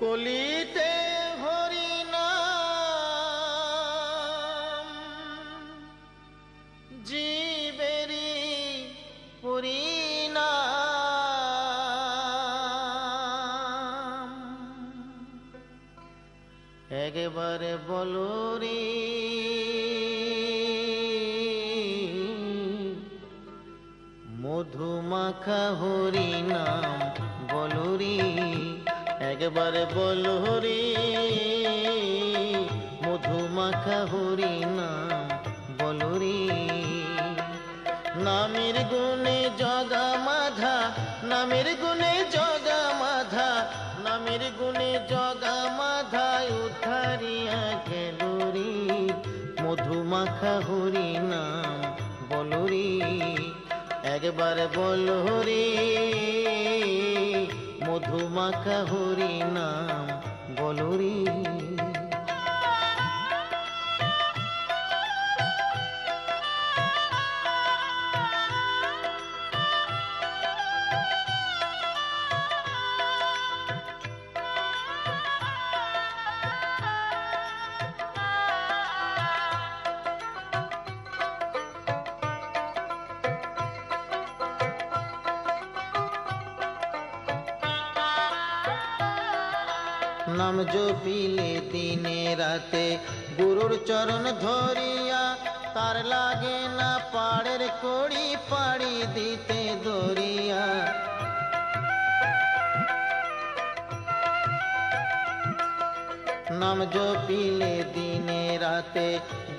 কলিতে হরিনাম। জীবেরি পরিণাম। একবারে বলো রে মধুমাখা হরি নাম বলো রে একবারে বলো রে মধুমাখা হরি নাম বলো রে। নামের গুণে জগা মাধা, নামের গুণে জগা মাধা, নামের গুণে জগা মাধা উদ্ধারিয়া গেল রে। মধুমাখা হরি নাম বলো রে, একবার বলো রে মধুমাখা হরি নাম বলো নাম জপিলে দিনে রাতে। গুরুর চরণ ধরিয়া তার লাগে না পাড়ের কড়ি পাড়ি দিতে দরিয়া। নাম জপিলে দিনে রাতে।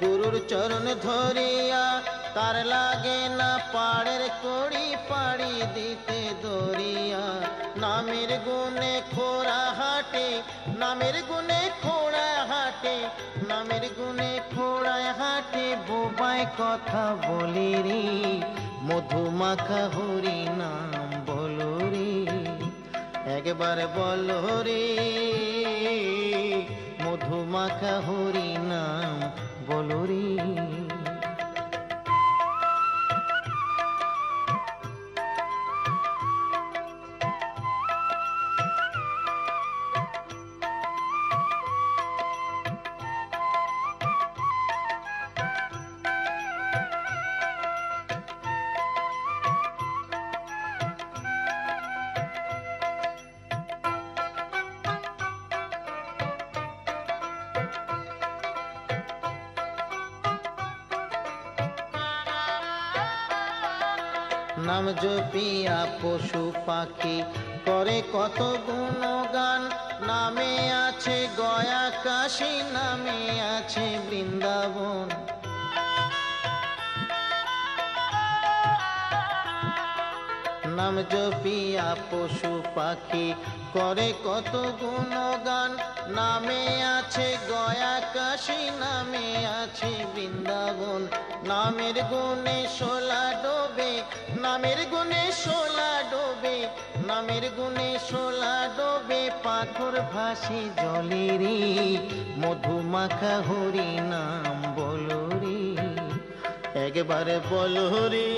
গুরুর চরণ ধরিয়া তার লাগে না পাড়ের কড়ি পাড়ি দিতে দরিয়া। নামের গুণে খোরা হাটে নামের গুণে খোড়া হাটে, নামের গুণে খোড়ায় হাটে, বোবায় কথা বলি রে। মধুমাখা হরি নাম বলো রে, একবার বলো রে। মধুমাখা হরি নাম বলো রে। নাম জপিয়া পশু পাখি। করে কত গুণগান, নামে আছে গয়া কাশী নামে আছে বৃন্দাবন। নাম জপিয়া পশু পাখি করে কত গুণগান, নামে আছে গয়া কাশী নামে আছে বৃন্দাবন নামের গুণে সোলা ডোবে, নামের গুণে সোলা ডোবে, নামের গুণে সোলা ডোবে, পাথর ভাসি জলেরি মধুমাখা হরি নাম বলো রে। একবারে বলো রে,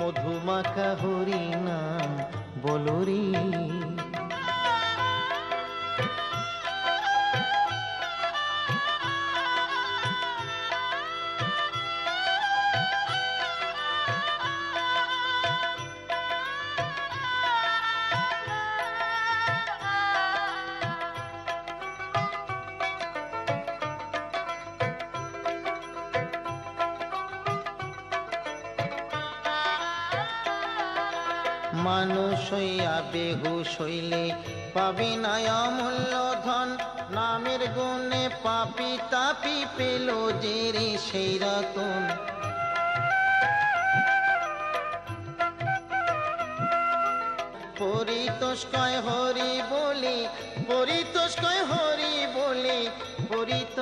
মধুমাখা হরি নাম বলো রে। মানুষ হইয়া বেহুশ হইলে পাবি না অমূল্য ধন। নামের গুণে পাপি তাপি পেল যে রে সেই রতন পরিতোষকয় হরি বলি পরিতোষকয় হরি বলি।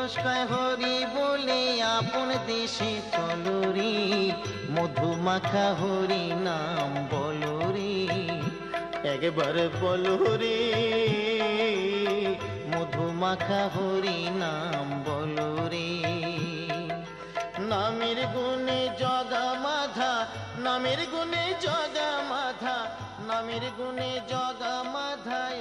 পরিতোষকয় হরি বলে আপন দেশে চলো রে। মধুমাখা হরি নাম বলো রে। একবার বলো রে, মধুমাখা হরি নাম বলো রে। নামের গুণে জগা মাধা, নামের গুণে জগা মাধা, নামের গুণে জগা মাধায়